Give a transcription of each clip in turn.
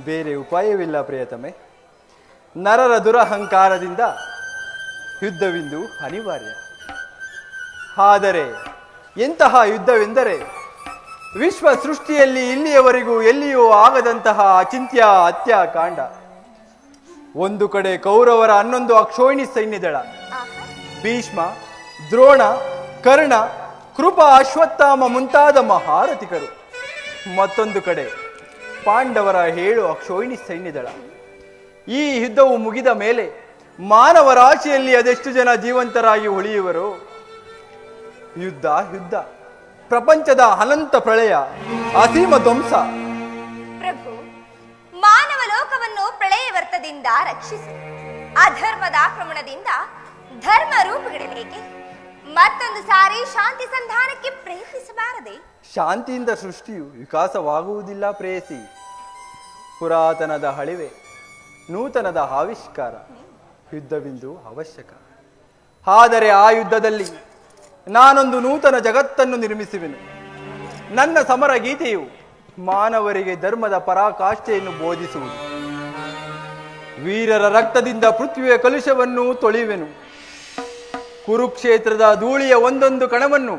ಬೇರೆ ಉಪಾಯವಿಲ್ಲ ಪ್ರಿಯತಮೆ. ನರರ ದುರಹಂಕಾರದಿಂದ ಯುದ್ಧವೆಂದು ಅನಿವಾರ್ಯ. ಆದರೆ ಎಂತಹ ಯುದ್ಧವೆಂದರೆ ವಿಶ್ವ ಸೃಷ್ಟಿಯಲ್ಲಿ ಇಲ್ಲಿಯವರೆಗೂ ಎಲ್ಲಿಯೂ ಆಗದಂತಹ ಅಚಿಂತ್ಯ ಹತ್ಯಾಕಾಂಡ. ಒಂದು ಕಡೆ ಕೌರವರ ಹನ್ನೊಂದು ಅಕ್ಷೋಹಿಣಿ ಸೈನ್ಯದಳ. ಭೀಷ್ಮ, ದ್ರೋಣ, ಕರ್ಣ, ಕೃಪ, ಅಶ್ವತ್ಥಾಮ ಮುಂತಾದ ಮಹಾರಥಿಕರು. ಮತ್ತೊಂದು ಕಡೆ ಪಾಂಡವರ ಹೇಳು ಅಕ್ಷೋಹಿಣಿ ಸೈನ್ಯದಳ. ಈ ಯುದ್ಧವು ಮುಗಿದ ಮೇಲೆ ಮಾನವ ರಾಶಿಯಲ್ಲಿ ಅದೆಷ್ಟು ಜನ ಜೀವಂತರಾಗಿ ಉಳಿಯುವರು? ಯುದ್ಧ ಯುದ್ಧ. ಪ್ರಪಂಚದ ಅನಂತ ಪ್ರಳಯ, ಅಸೀಮ ಧ್ವಂಸ. ಪ್ರಭು, ಮಾನವ ಲೋಕವನ್ನು ಪ್ರಳಯ ವರ್ತದಿಂದ ರಕ್ಷಿಸಿ. ಅಧರ್ಮದ ಆಕ್ರಮಣದಿಂದ ಧರ್ಮ ರೂಪುಗಿಡಬೇಕೆ? ಮತ್ತೊಂದು ಸಾರಿ ಶಾಂತಿ ಸಂಧಾನಕ್ಕೆ ಪ್ರಯತ್ನಿಸಬಾರದೆ ಶಾಂತಿಯಿಂದ ಸೃಷ್ಟಿಯು ವಿಕಾಸವಾಗುವುದಿಲ್ಲ ಪ್ರೇಯಸಿ ಪುರಾತನದ ಹಳಿವೆ, ನೂತನದ ಆವಿಷ್ಕಾರ ಯುದ್ಧವಿಂದು ಅವಶ್ಯಕ. ಆದರೆ ಆ ಯುದ್ಧದಲ್ಲಿ ನಾನೊಂದು ನೂತನ ಜಗತ್ತನ್ನು ನಿರ್ಮಿಸುವೆನು. ನನ್ನ ಸಮರ ಗೀತೆಯು ಮಾನವರಿಗೆ ಧರ್ಮದ ಪರಾಕಾಷ್ಠೆಯನ್ನು ಬೋಧಿಸುವುದು. ವೀರರ ರಕ್ತದಿಂದ ಪೃಥ್ವಿಯ ಕಲುಷವನ್ನು ತೊಳೆಯುವೆನು. ಕುರುಕ್ಷೇತ್ರದ ಧೂಳಿಯ ಒಂದೊಂದು ಕಣವನ್ನು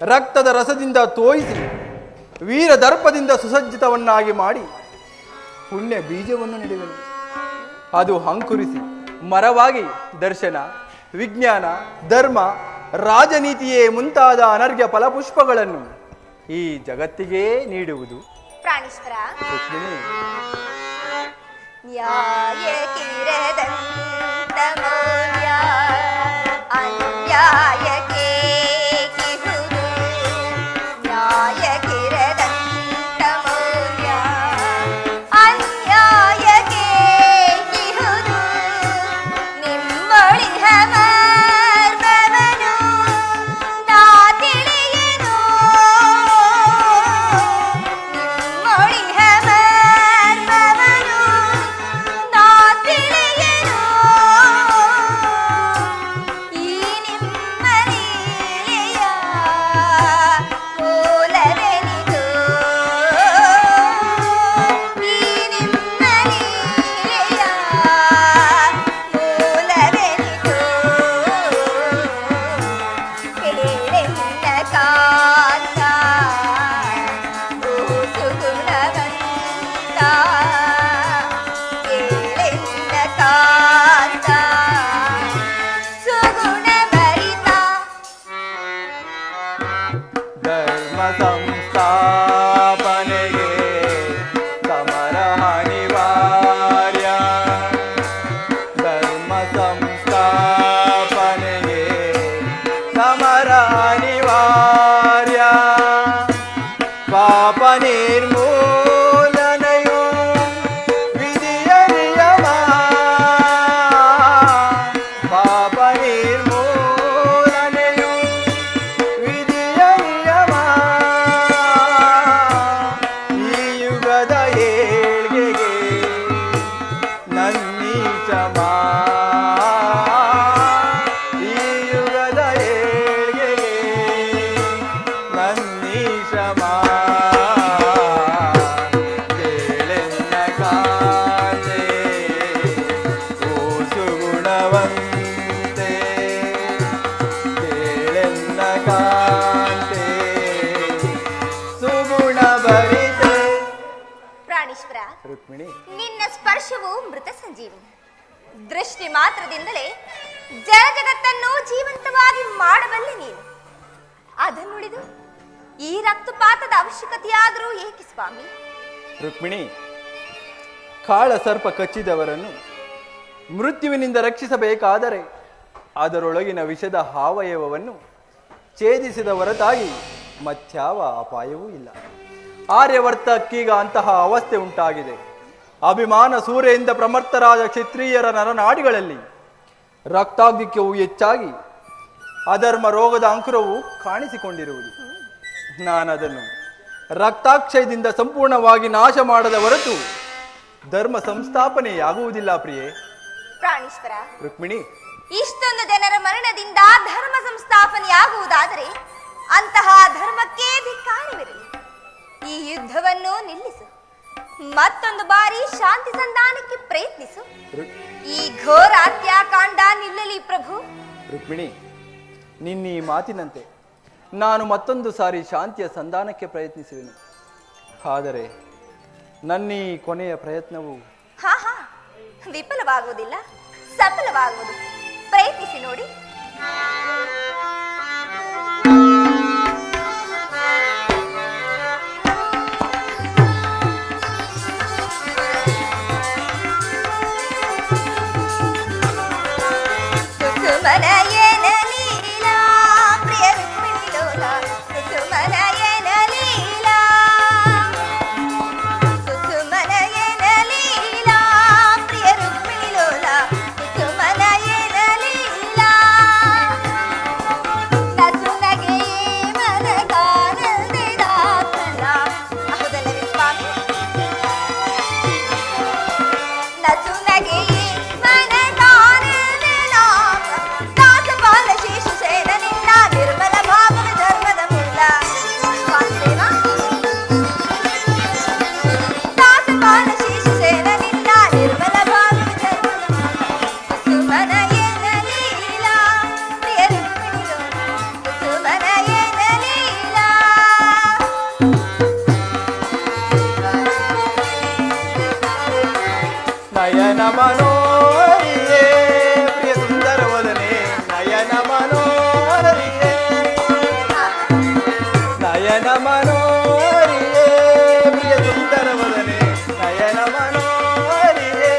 ರಕ್ತದ ರಸದಿಂದ ತೋಯಿಸಿ ವೀರ ದರ್ಪದಿಂದ ಸುಸಜ್ಜಿತವನ್ನಾಗಿ ಮಾಡಿ ಪುಣ್ಯ ಬೀಜವನ್ನು ನೆಡುವೆನು ಅದು ಅಂಕುರಿಸಿ ಮರವಾಗಿ ದರ್ಶನ ವಿಜ್ಞಾನ ಧರ್ಮ ರಾಜನೀತಿಯೇ ಮುಂತಾದ ಅನರ್ಘ್ಯ ಫಲಪುಷ್ಪಗಳನ್ನು ಈ ಜಗತ್ತಿಗೆ ನೀಡುವುದು. ಪ್ರಾಣೇಶ್ವರ ಮಾತ್ರದಿಂದಲೇ ಜನ ಜಗತ್ತನ್ನು ಜೀವಂತವಾಗಿ ಮಾಡಬಲ್ಲೆ ನೀನು. ಅದನ್ನುಳಿದು ಈ ರಕ್ತಪಾತದ ಅವಶ್ಯಕತೆಯಾದರೂ ಏಕೆ ಸ್ವಾಮಿ? ರುಕ್ಮಿಣಿ, ಕಾಳ ಸರ್ಪ ಕಚ್ಚಿದವರನ್ನು ಮೃತ್ಯುವಿನಿಂದ ರಕ್ಷಿಸಬೇಕಾದರೆ ಅದರೊಳಗಿನ ವಿಷದ ಹಾವಯವವನ್ನು ಛೇದಿಸಿದ ಹೊರತಾಗಿ ಮತ್ಯಾವ ಅಪಾಯವೂ ಇಲ್ಲ. ಆರ್ಯವರ್ತಕ್ಕೀಗ ಅಂತಹ ಅವಸ್ಥೆ ಉಂಟಾಗಿದೆ. ಅಭಿಮಾನ ಸೂರ್ಯದಿಂದ ಪ್ರಮರ್ಥರಾದ ಕ್ಷತ್ರಿಯರ ನರನಾಡಿಗಳಲ್ಲಿ ರಕ್ತಾಧಿಕ್ಯವು ಹೆಚ್ಚಾಗಿ ಅಧರ್ಮ ರೋಗದ ಅಂಕುರವು ಕಾಣಿಸಿಕೊಂಡಿರುವುದು. ನಾನದನ್ನು ರಕ್ತಾಕ್ಷಯದಿಂದ ಸಂಪೂರ್ಣವಾಗಿ ನಾಶ ಮಾಡದ ಹೊರತು ಧರ್ಮ ಸಂಸ್ಥಾಪನೆಯಾಗುವುದಿಲ್ಲ ಪ್ರಿಯೆ. ಪ್ರಾಣೇಶ್ವರ ರುಕ್ಮಿಣಿ. ಇಷ್ಟೊಂದು ಜನರ ಮರಣದಿಂದ ಧರ್ಮ ಸಂಸ್ಥಾಪನೆಯಾಗುವುದಾದರೆ ಅಂತಹ ಧರ್ಮಕ್ಕೆ ಧಿಕ್ಕಾರವಿರಲಿ ಈ ಯುದ್ಧವನ್ನು ನಿಲ್ಲಿಸು. ಮತ್ತೊಂದು ಬಾರಿ ಶಾಂತಿ ಸಂಧಾನಕ್ಕೆ ಪ್ರಯತ್ನಿಸು. ಈ ಘೋರ ಹತ್ಯಾಕಾಂಡ ನಿಲ್ಲಲಿ ಪ್ರಭು. ರುಕ್ಮಿಣಿ ನಿನ್ನ ಈ ಮಾತಿನಂತೆ ನಾನು ಮತ್ತೊಂದು ಸಾರಿ ಶಾಂತಿಯ ಸಂಧಾನಕ್ಕೆ ಪ್ರಯತ್ನಿಸುವೆನು. ಆದರೆ ನನ್ನ ಈ ಕೊನೆಯ ಪ್ರಯತ್ನವು ಹಾ ಹಾ. ವಿಫಲವಾಗುವುದಿಲ್ಲ ಸಫಲವಾಗುವುದು. ಪ್ರಯತ್ನಿಸಿ ನೋಡಿ. azul na guia. నయన మనోహరియే ప్రియ సుందర వదనే నయన మనోహరియే నయన మనోహరియే ప్రియ సుందర వదనే నయన మనోహరియే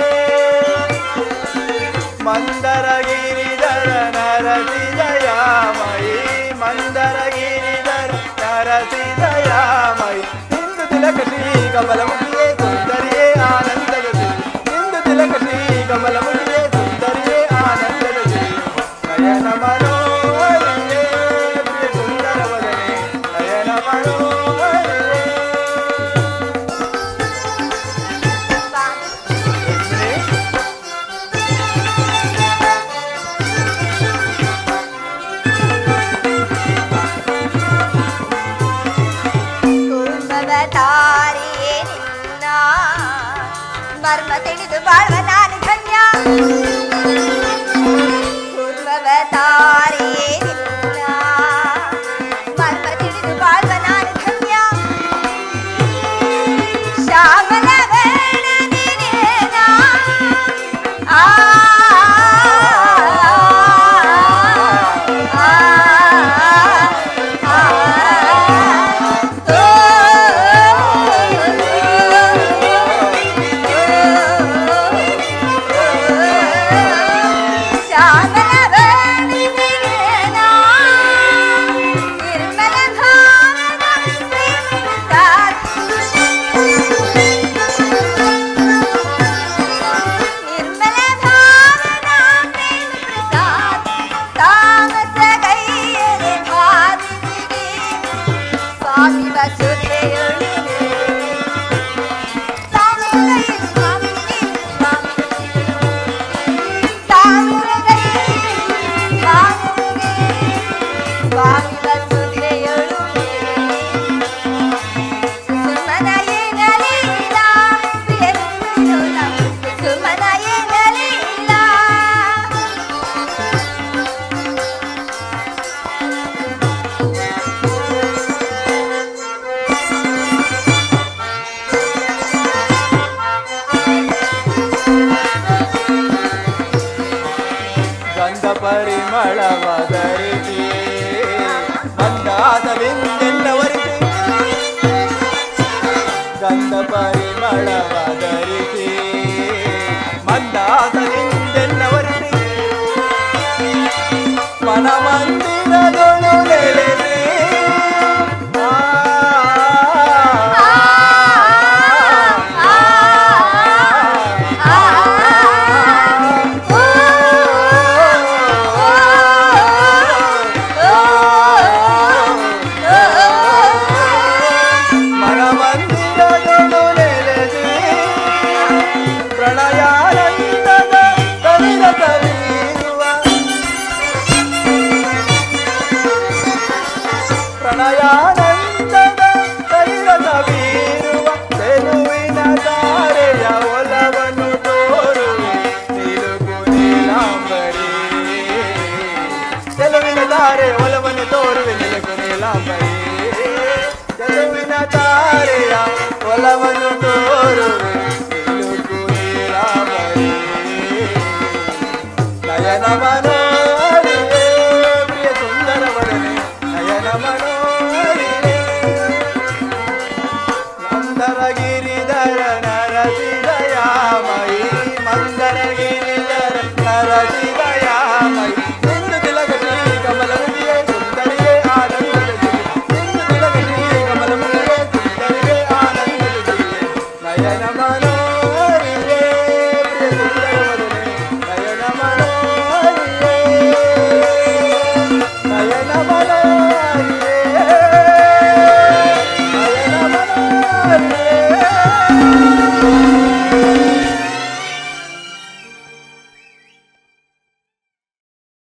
మందరగిరిధర నరసి దయామయి మందరగిరిధర నరసి దయామయి ఇందు తిలక శ్రీ కమలముఖి ಮರ್ಮ ತಿಳಿದು ಬಾಳುವ ನಾನು ಧನ್ಯ ಕುರ್ಮವತಾರಿಯೇ ಮಂದಾಸರಿಂದರಿಸಿ ಮಂದಾಸರಿಂದೆನ್ನವರಿಸಿ ಮನಮಂದಿರದೊಳು ನೆಲೆಸಿ ಮನಮಂದಿರದ பல்லவன்